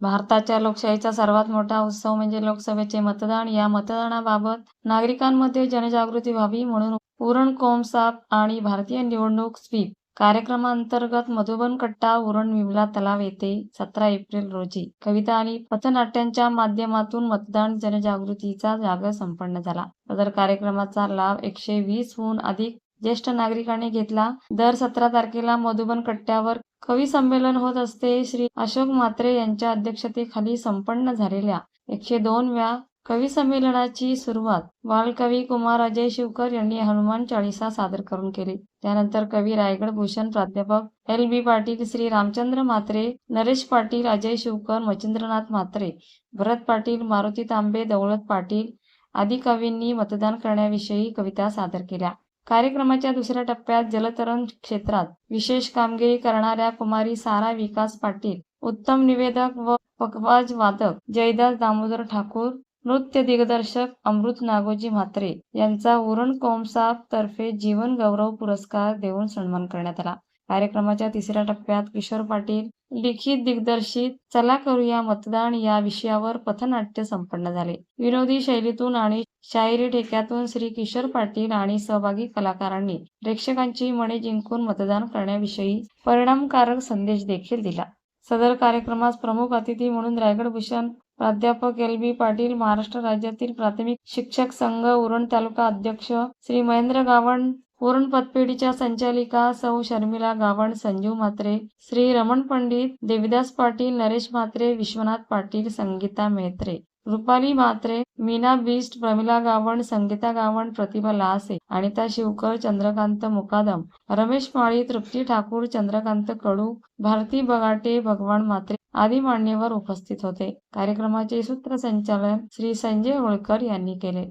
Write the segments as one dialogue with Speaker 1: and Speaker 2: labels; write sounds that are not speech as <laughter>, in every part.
Speaker 1: भारताच्या लोकशाहीचा सर्वात मोठा उत्सव म्हणजे लोकसभेचे मतदान. या मतदानाबाबत नागरिकांमध्ये जनजागृती व्हावी म्हणून उरण कोमसाप आणि भारतीय निवडणूक स्वीप कार्यक्रमांतर्गत मधुबन कट्टा उरण विमला तलाव येथे सतरा एप्रिल रोजी कविता आणि पथनाट्यांच्या माध्यमातून मतदान जनजागृतीचा जागर संपन्न झाला. सदर कार्यक्रमाचा लाभ एकशे वीस हून अधिक ज्येष्ठ नागरिकांनी घेतला. दर सतरा तारखेला मधुबन कट्ट्यावर कवी संमेलन होत असते. श्री अशोक म्हात्रे यांच्या अध्यक्षतेखाली संपन्न झालेल्या एकशे दोन व्या कवी संमेलनाची सुरुवात बालकवी कुमार अजय शिवकर यांनी हनुमान चाळीसा सादर करून केली. त्यानंतर कवी रायगड भूषण प्राध्यापक एल बी पाटील श्री रामचंद्र म्हात्रे नरेश पाटील अजय शिवकर मच्छिंद्रनाथ म्हात्रे भरत पाटील मारुती तांबे दौलत पाटील आदी कवींनी मतदान करण्याविषयी कविता सादर केल्या. कार्यक्रमाच्या दुसऱ्या टप्प्यात जलतरण क्षेत्रात विशेष कामगिरी करणाऱ्या कुमारी सारा विकास पाटील उत्तम निवेदक व पखवाज वादक जयदास दामोदर ठाकूर नृत्य दिग्दर्शक अमृत नागोजी म्हात्रे यांचा उरण कोमसाब तर्फे जीवन गौरव पुरस्कार देऊन सन्मान करण्यात आला. कार्यक्रमाच्या तिसऱ्या टप्प्यात किशोर पाटील लिखित दिग्दर्शित चला करूया मतदान या विषयावर पथनाट्य संपन्न झाले. विनोदी शैलीतून आणि शायरी ठेक्यातून श्री किशोर पाटील आणि सहभागी कलाकारांनी प्रेक्षकांची मने जिंकून मतदान करण्याविषयी परिणामकारक संदेश देखील दिला. सदर कार्यक्रमास प्रमुख अतिथी म्हणून रायगड भूषण प्राध्यापक एल बी पाटील महाराष्ट्र राज्यातील प्राथमिक शिक्षक संघ उरण तालुका अध्यक्ष श्री महेंद्र गावण पूर्ण पतपेढीच्या संचालिका सौ शर्मिला गावण संजीव म्हात्रे श्री रमण पंडित देविदास पाटील नरेश म्हात्रे विश्वनाथ पाटील संगीता मेहत्रे रुपाली म्हात्रे मीना बिस्ट प्रमिला गावण संगीता गावण प्रतिभा लासे अनिता शिवकर चंद्रकांत मुकादम रमेश माळी तृप्ती ठाकूर चंद्रकांत कडू भारती बगाटे भगवान म्हात्रे आदी मान्यवर उपस्थित होते. कार्यक्रमाचे सूत्रसंचालन श्री संजय होळकर यांनी केले.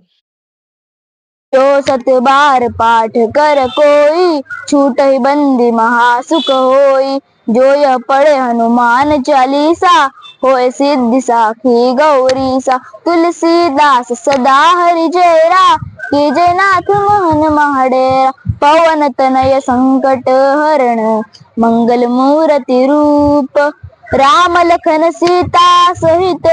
Speaker 2: तो सत बार पाठ कर कोई छूट ही बंदी महासुख होई। जो यह पढ़े हनुमान चालीसा होए सिद्धि साखी गौरीसा। तुलसीदास सदा हरि जयरा की जय नाथ मोहन महाडेरा। पवन तनय संकट हरण मंगल मूर्ति रूप। राम लखन सीता सहित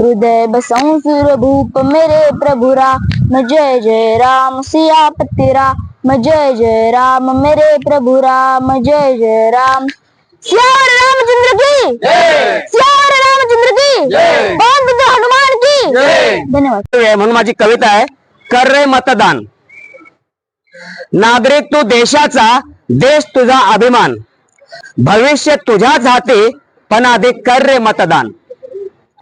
Speaker 2: हृदय बसऊं सुर भूप मेरे प्रभुरा। जय जय राम सियापति राम। जय जय राम मेरे प्रभु राम। जय जय राम। सियावर रामचंद्र की सियावर रामचंद्र की हनुमान की। धन्यवाद।
Speaker 3: म्हणून माझी कविता आहे कर रे मतदान। नागरिक तू देशाचा देश तुझा अभिमान। भविष्य तुझ्याच हाती पण आधी कर रे मतदान।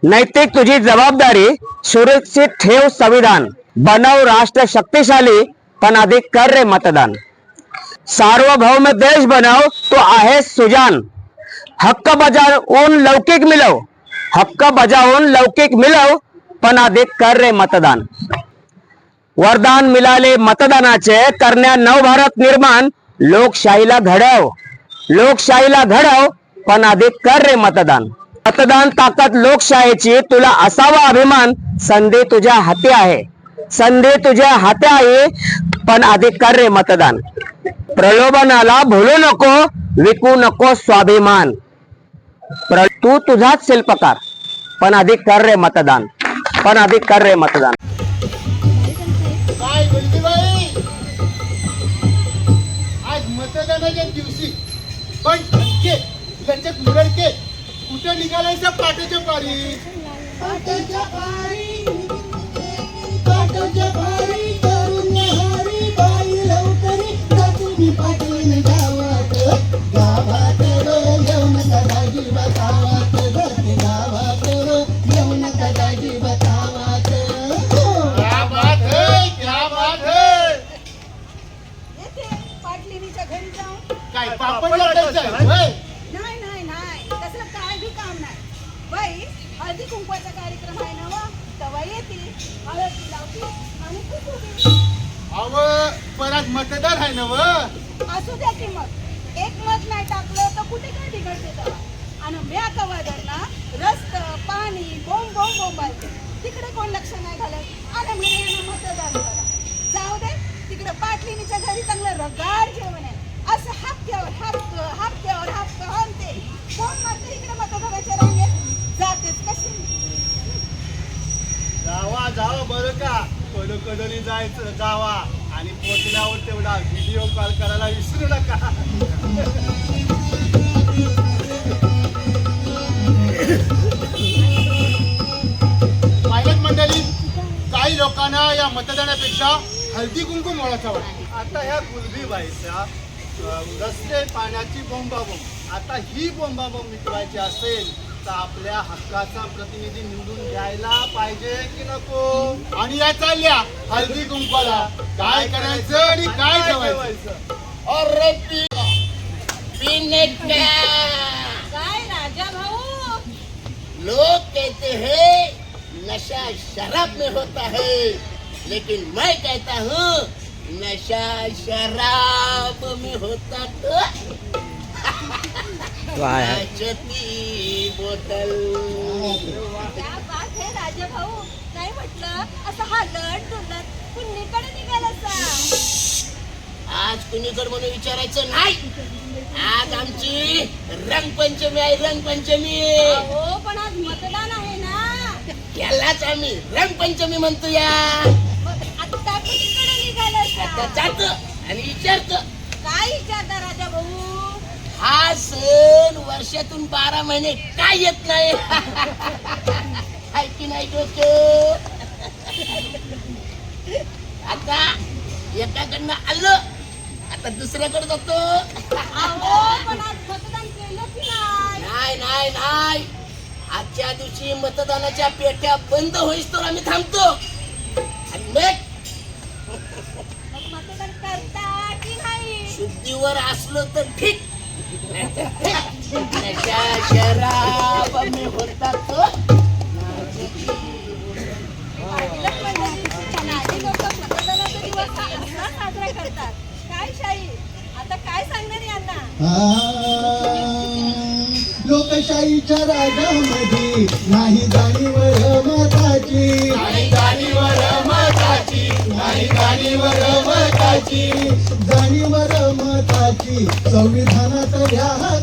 Speaker 3: नैतिक तुझी जबाबदारी सुरक्षित ठेव संविधान। बनव राष्ट्र शक्तिशाली पण अधिक कर रे मतदान। सार्वभौम देश बनव तो आहे सुजान। हक्क बजावून लौकिक मिळव हक्क बजावून लौकिक मिळव पण अधिक कर रे मतदान। वरदान मिळाले मतदानाचे करण्या नवभारत निर्माण लोकशाहीला घडव। लोकशाहीला घडव पण अधिक कर रे मतदान। मतदान ताकद लोकशाहीची तुला असावा अभिमान संधी तुझ्या हाती आहे। संधी तुझ्या हाती आहे पण आधी कर रे मतदान. प्रलोभनाला भुलू नको विकू नको स्वाभिमान. प्र- तू तुझाच शिल्पकार पण आधी कर रे मतदान. पण आधी कर रे मतदान
Speaker 4: आज मतदानाच्या दिवशी पण ठणके लचक मुरडके कुठे निघालायचं पाटाच्या पारी. তুঝে आहे
Speaker 5: ना व? असू द्या की मग. एक मत नाही टाकलं तर कुठे काय बिघडते तेव्हा? आणि म्या कवा रस्त पाणी बोंब बोंब बोंबायचे तिकडे कोण लक्ष नाही घालत? आणि म्हणे मतदान करा. जाऊ दे तिकडे पाटलीनीच्या घरी चांगलं रगाड जेवण आहे. असं हापक्यावर हप्त हापक्यावर हप्त आणते कोण मारते इकडे मतदान रांगेत जात जातेच कशी
Speaker 4: जावा जावा बरं का कडोकडोली जायचं जावा. आणि पोचल्यावर तेवढा व्हिडिओ कॉल करायला विसरू नका. पायलट मंडळी काही लोकांना या मतदानापेक्षा हळदी कुंकुम मोळाचा वाटतो. आता ह्या गुलबी बाईच्या रस्ते पाण्याची बोंबाबोंब. आता ही बोंबाबोंब मिटवायची असेल तर आपल्या हक्काचा प्रतिनिधी निवडून घ्यायला पाहिजे की नको? आणि या चालल्या हळदी कुंकवाला. काय करायचं आणि काय ठेवायचं?
Speaker 6: और पी, पीने का
Speaker 5: काय राजा भाऊ?
Speaker 6: लोग कहते हैं नशा शराब में होता है। लेकिन मैं कहता हूँ नशा शराब में होता तो नाचती बोतल
Speaker 5: क्या बात है राजा भाऊ नाही म्हटलं असं हालत डुलत कुणीकडे निघाला
Speaker 6: आज कुणीकडे म्हणून विचारायचं नाही. आज आमची रंगपंचमी आहे रंगपंचमी.
Speaker 5: हो पण आज मतदान आहे ना.
Speaker 6: यालाच आम्ही रंगपंचमी म्हणतो या
Speaker 5: आता कुणीकडे निघाला
Speaker 6: आता जातो आणि विचारतो.
Speaker 5: काय विचारता राजा भाऊ?
Speaker 6: हा सण वर्षातून बारा महिने काय येत नाही. <laughs> हाय की नाही डोकं? आता एकाकडनं आलं आता दुसऱ्याकडे जातो.
Speaker 5: नाही?
Speaker 6: नाही नाही आजच्या दिवशी मतदानाच्या पेट्या बंद होईस तर आम्ही थांबतो. आणि मग शुद्धीवर असलो तर ठीक. <laughs> शराब में होता तो
Speaker 5: पाहिलं म्हणजे नाडी लोक मतदानाचा दिवस हा असा साजरा करतात काय शाही आता काय सांगणार यांना
Speaker 4: लोकशाहीच्या राजामध्ये नाही जाणीवर मताची. नाही जाणीवर मताची. नाही जाणीवर मताची. जाणीवर मताची. संविधानातल्या हक्काची